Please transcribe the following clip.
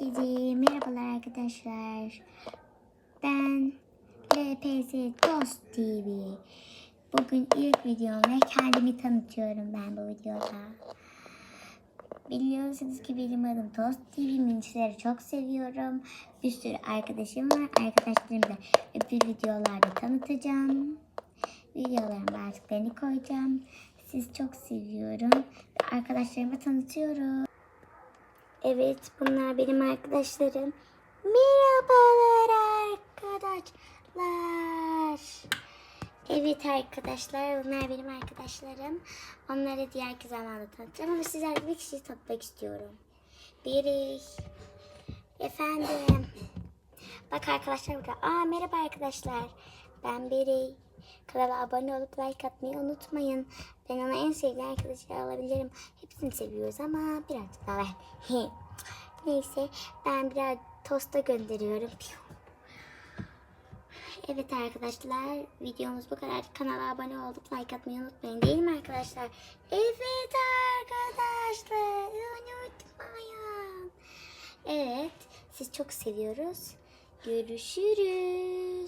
Herkese merhabalar arkadaşlar. Ben LPS Dost TV. Bugün ilk videomda kendimi tanıtıyorum ben bu videoda. Biliyorsunuz ki benim adım Tost TV. Minçleri çok seviyorum. Bir sürü arkadaşım var. Arkadaşlarımı da öbür videolarda tanıtacağım. Videoların başlıklarını koyacağım. Sizi çok seviyorum. Arkadaşlarımı tanıtıyorum. Evet bunlar benim arkadaşlarım. Merhabalar arkadaşlar. Evet arkadaşlar bunlar benim arkadaşlarım. Onları diğer zamanda tanıtacağım ama sizlerle bir kişiyi tanıtmak istiyorum. Biri. Efendim. Bak arkadaşlar burada. Aa merhaba arkadaşlar. Ben Beri. Kanala abone olup like atmayı unutmayın. Ben ona en sevdiğim arkadaşı alabilirim. Hepsini seviyoruz ama birazcık daha ver. Neyse ben biraz tosta gönderiyorum. Evet arkadaşlar videomuz bu kadar. Kanala abone olup like atmayı unutmayın değil mi arkadaşlar? Evet arkadaşlar unutmayın. Evet siz çok seviyoruz. Görüşürüz.